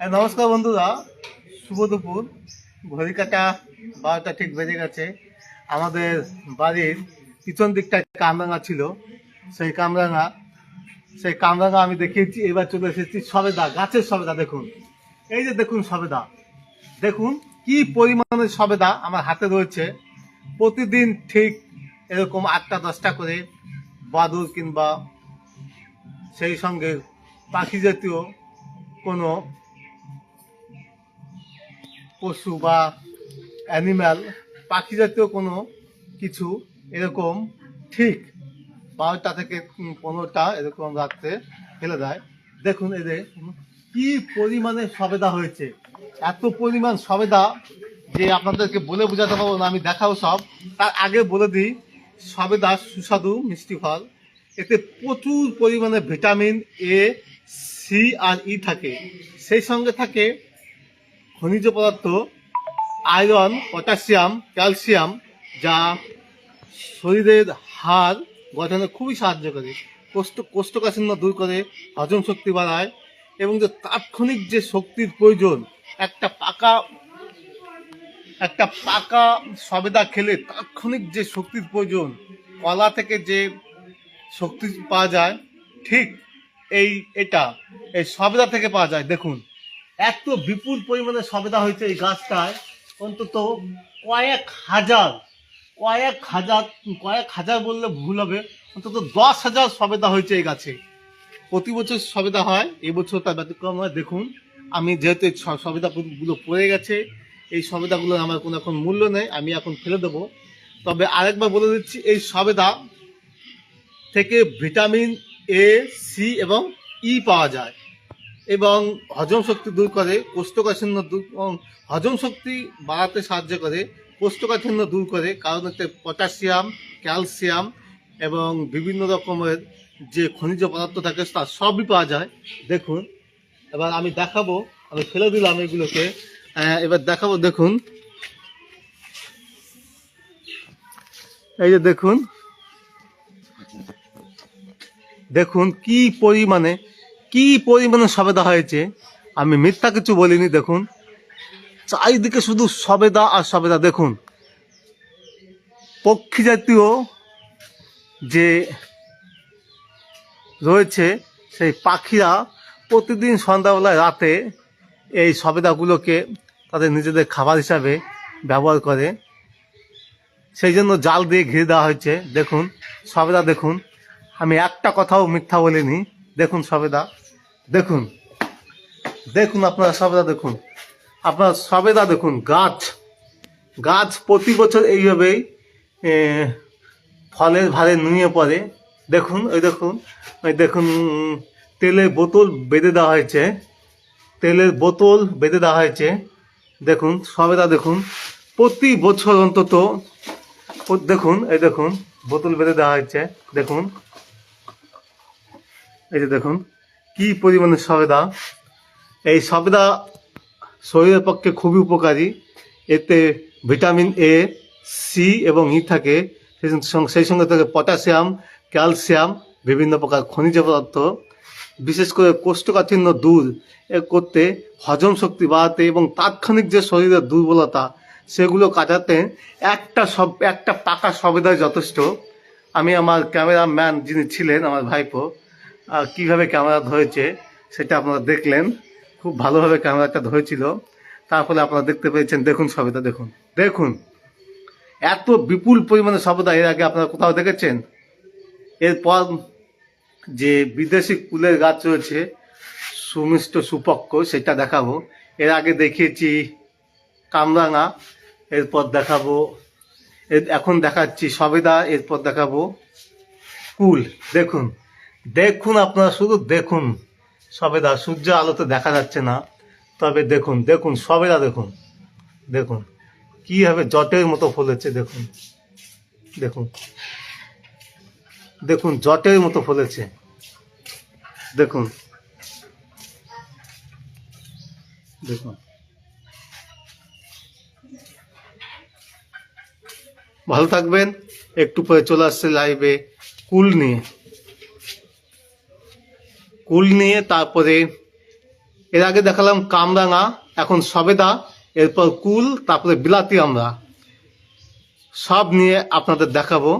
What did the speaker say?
হ্যাঁ, নমস্কার বন্ধুরা। শুভ দুপুর। ঘড়ি কাটা বারোটা ঠিক বেজে গেছে। আমাদের বাড়ির পিছন দিকটা কামরাঙা ছিল সেই কামরাঙা সেই কামরাঙা আমি দেখিয়েছি এবার চলে এসেছি সবেদা গাছের সবেদা দেখুন। এই যে দেখুন সবেদা। দেখুন কি পরিমাণের সবেদা আমার হাতে রয়েছে। প্রতিদিন ঠিক এরকম আটটা দশটা করে বাদুর কিংবা সেই সঙ্গে পাখি জাতীয় কোনো পশু বা অ্যানিম্যাল পাখি জাতীয় কোনো কিছু এরকম ঠিক বারোটা থেকে পনেরোটা এরকম রাত্রে ফেলে দেয়। দেখুন এদের কি পরিমাণে সবেদা হয়েছে। এত পরিমাণ সবেদা যে আপনাদেরকে বলে বোঝাতে পারব না, আমি দেখাবো সব। তার আগে বলে দিই, সবেদা সুস্বাদু মিষ্টি ফল। এতে প্রচুর পরিমাণে ভিটামিন এ সি আর ই থাকে। সেই সঙ্গে থাকে খনিজ পদার্থ, আয়রন, পটাশিয়াম, ক্যালসিয়াম, যা শরীরের হাড় গঠনে খুবই সাহায্য করে, কোষ্ঠ কোষ্ঠকাঠিন্য দূর করে, হজম শক্তি বাড়ায়, এবং যে তাৎক্ষণিক যে শক্তির প্রয়োজন, একটা পাকা একটা পাকা সবেদা খেলে তাৎক্ষণিক যে শক্তির প্রয়োজন, কলা থেকে যে শক্তি পাওয়া যায়, ঠিক এই এটা, এই সবেদা থেকে পাওয়া যায়। দেখুন এত বিপুল পরিমাণে সবেদা হয়েছে এই গাছটায়। অন্তত কয়েক হাজার কয়েক হাজার কয়েক হাজার বললে ভুল হবে। অন্তত দশ হাজার সবেদা হয়েছে এই গাছে। প্রতি বছর সবেদা হয় এবছর তার ব্যতিক্রম হয়। দেখুন, আমি যেহেতু এই সবেদাগুলো পড়ে গেছে, এই সবেদাগুলো আমার কোনো এখন মূল্য নেই, আমি এখন ফেলে দেবো। তবে আরেকবার বলে দিচ্ছি, এই সবেদা থেকে ভিটামিন এ সি এবং ই পাওয়া যায়। এবং হজম শক্তি দূর করে, কোষ্ঠকাঠিন্য দূর এবং হজম শক্তি বাড়াতে সাহায্য করে, কোষ্ঠকাঠিন্য দূর করে। কারণ এতে পটাশিয়াম, ক্যালসিয়াম এবং বিভিন্ন রকমের যে খনিজ পদার্থ থাকে তার সবই পাওয়া যায়। দেখুন, এবার আমি দেখাবো, আমি ফেলে দিলাম এগুলোকে। এবার দেখাবো, দেখুন। এই যে দেখুন দেখুন কি পরিমাণে কি পরিমাণে সবেদা হয়েছে? আমি মিথ্যা কিছু বলিনি, দেখুন। চারিদিকে শুধু সবেদা আর সবেদা, দেখুন। পক্ষী জাতীয় যে রয়েছে, সেই পাখিরা প্রতিদিন সন্ধ্যাবেলায় রাতে এই সবেদাগুলোকে তাদের নিজেদের খাবার হিসাবে ব্যবহার করে। সেই জন্য জাল দিয়ে ঘিরে দেওয়া হয়েছে। দেখুন, সবেদা দেখুন। আমি একটা কথাও মিথ্যা বলিনি। দেখুন সবেদা, দেখুন। দেখুন আপনারা সবেদা দেখুন। আপনার সবেদা দেখুন, গাছ। গাছ প্রতি বছর এইভাবেই ফলের ভারে নুয়ে পড়ে। দেখুন ওই দেখুন ওই দেখুন তেলের বোতল বেঁধে দেওয়া হয়েছে। তেলের বোতল বেঁধে দেওয়া হয়েছে। দেখুন, সবেদা দেখুন, প্রতি বছর অন্তত দেখুন, এই দেখুন, বোতল বেঁধে দেওয়া হয়েছে। দেখুন এই যে দেখুন, কি পরিমাণে সবেদা। এই সবেদা শরীরের পক্ষে খুবই উপকারী। এতে ভিটামিন এ সি এবং ই থাকে। সেই সঙ্গে- থাকে পটাশিয়াম, ক্যালসিয়াম, বিভিন্ন প্রকার খনিজ পদার্থ। বিশেষ করে কোষ্ঠকাঠিন্য দূর এ করতে হজম শক্তি বাড়াতে এবং তাৎক্ষণিক যে শরীরের দুর্বলতা, সেগুলো কাটাতে একটা সব একটা পাকা সবেদায় যথেষ্ট। আমি আমার ক্যামেরাম্যান যিনি ছিলেন, আমার ভাইপো কীভাবে ক্যামেরা ধরেছে সেটা আপনারা দেখলেন। খুব ভালোভাবে ক্যামেরাটা ধরেছিল। তারপরে আপনারা দেখতে পেয়েছেন, দেখুন সবেদা, দেখুন। দেখুন, এত বিপুল পরিমাণে সবেদা। এর আগে আপনারা কোথাও দেখেছেন? এরপর যে বিদেশি কুলের গাছ রয়েছে, সুমিষ্ট সুপক্ষ সেটা দেখাবো। এর আগে দেখিয়েছি কামরাঙা, এরপর দেখাবো এখন দেখাচ্ছি সবেদা, এরপর দেখাবো কুল। দেখুন দেখুন আপনারা শুধু দেখুন। সবেদা সূর্য আলোতে দেখা যাচ্ছে না। তবে দেখুন দেখুন, সবেদা দেখুন। দেখুন, কীভাবে জটের মতো ফলেছে দেখুন। দেখুন দেখুন, জটের মতো ফলেছে। দেখুন দেখুন। ভালো থাকবেন। একটু পরে চলে আসছে লাইভে কুল নিয়ে। কুল নিয়ে তারপরে এর আগে দেখালাম কামরাঙা, এখন সবেদা, এরপর কুল, তারপরে বিলাতি আমরা। সব নিয়ে আপনাদের দেখাবো।